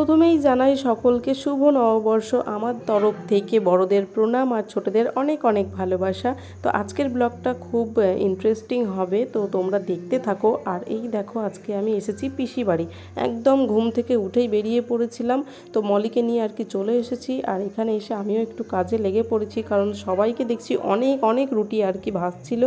প্রথমেই জানাই সকলকে শুভ নববর্ষ। আমার তরফ থেকে বড়দের প্রণাম আর ছোটদের অনেক অনেক ভালোবাসা। তো আজকের ব্লগটা খুব ইন্টারেস্টিং হবে। তো তোমরা দেখতে থাকো। আর এই দেখো, আজকে আমি এসেছি পিসি বাড়ি। একদম ঘুম থেকে উঠেই বেরিয়ে পড়েছিলাম। তো মলিকে নিয়ে আর কি চলে এসেছি। আর এখানে এসে আমিও একটু কাজে লেগে পড়েছি। কারণ সবাইকে দেখছি অনেক অনেক রুটি আর কি ভাজছিল।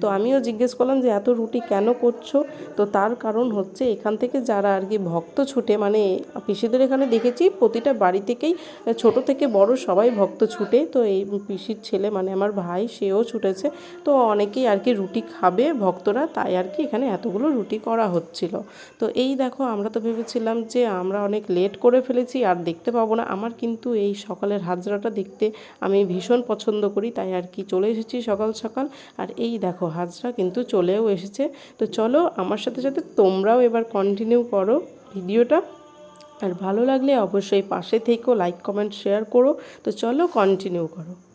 তো আমিও জিজ্ঞেস করলাম যে, এত রুটি কেন করছ? তো তার কারণ হচ্ছে, এখান থেকে যারা আর কি ভক্ত ছুটে মানে পিসিদের এখানে দেখেছি, প্রতিটা বাড়ি থেকেই ছোট থেকে বড় সবাই ভক্ত ছুটে। তো এই পিসির ছেলে মানে আমার ভাই, সেও ছুটেছে। তো অনেকেই আর কি রুটি খাবে ভক্তরা, তাই আর কি এখানে এতগুলো রুটি করা হচ্ছিল। তো এই দেখো, আমরা তো ভেবেছিলাম যে আমরা অনেক লেট করে ফেলেছি, আর দেখতে পাবো না। আমার কিন্তু এই সকালের হাজরাটা দেখতে আমি ভীষণ পছন্দ করি, তাই আর কি চলে এসেছি সকাল সকাল। আর এই দেখো, হাজরা কিন্তু চলেও এসেছে। তো চলো, আমার সাথে সাথে তোমরাও এবার কন্টিনিউ করো ভিডিওটা। আর ভালো লাগলে অবশ্যই পাশে থেকেও লাইক কমেন্ট শেয়ার করো। তো চলো কন্টিনিউ করো।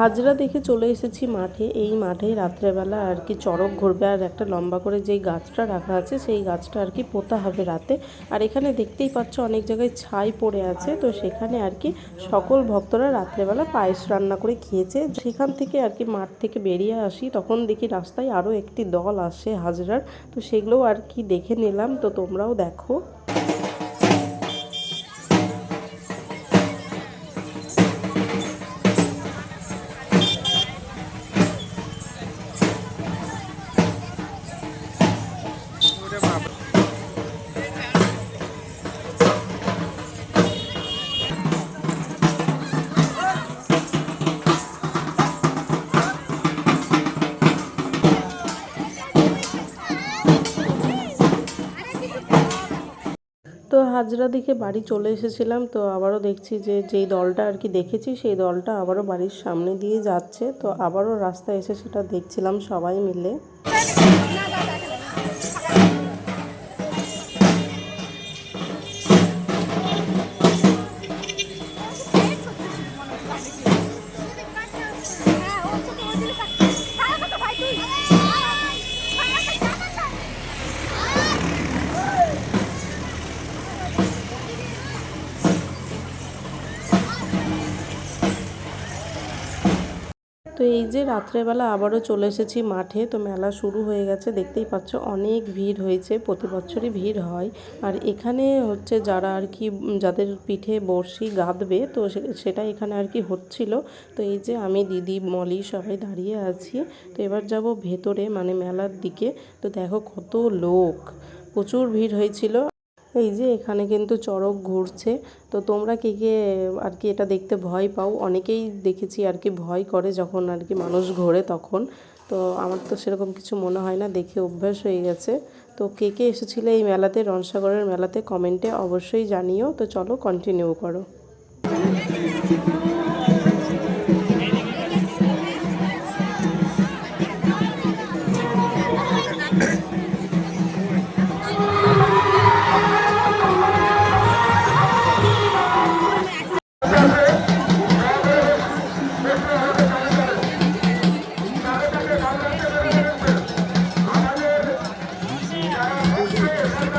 হাজরা দেখে চলে এসেছি মাঠে। এই মাঠে রাত্রেবেলা আর কি চড়ক ঘুরবে আর একটা লম্বা করে যেই গাছটা রাখা আছে, সেই গাছটা আর কি পোতা হবে রাতে। আর এখানে দেখতেই পাচ্ছ অনেক জায়গায় ছাই পড়ে আছে, তো সেখানে আর কি সকল ভক্তরা রাত্রেবেলা পায়েস রান্না করে খেয়েছে। সেখান থেকে আর কি মাঠ থেকে বেরিয়ে আসি, তখন দেখি রাস্তায় আরও একটি দল আসে হাজরার, তো সেগুলোও আর কি দেখে নিলাম। তো তোমরাও দেখো। হাজরা দিকে বাড়ি চলে এসেছিলাম, তো আবারও দেখছি যে যেই দলটা আর কি দেখেছি সেই দলটা আবারও বাড়ির সামনে দিয়ে যাচ্ছে, তো আবারও রাস্তায় এসে সেটা দেখছিলাম সবাই মিলে। তো এই যে রাত্রেবেলা আবারও চলে এসেছি মাঠে, তো মেলা শুরু হয়ে গেছে। দেখতেই পাচ্ছ অনেক ভিড় হয়েছে, প্রতি বছরই ভিড় হয়। আর এখানে হচ্ছে যারা আর কি, যাদের পিঠে বড়শি গাঁদবে, তো সেটা এখানে আর কি হচ্ছিল। তো এই যে আমি, দিদি, মলি সবাই দাঁড়িয়ে আছি। তো এবার যাব ভেতরে মানে মেলার দিকে। তো দেখো কত লোক, প্রচুর ভিড় হয়েছিল। এই যে এখানে কিন্তু চড়ক ঘুরছে। তো তোমরা কে কে আর কি এটা দেখতে ভয় পাও? অনেকেই দেখেছি আর কি ভয় করে যখন আর কি মানুষ ঘোরে তখন। তো আমার তো সেরকম কিছু মনে হয় না, দেখে অভ্যাস হয়ে গেছে। তো কে কে এসেছিলে এই মেলাতে রনসাগরের মেলাতে কমেন্টে অবশ্যই জানিও। তো চলো কন্টিনিউ করো। Sure.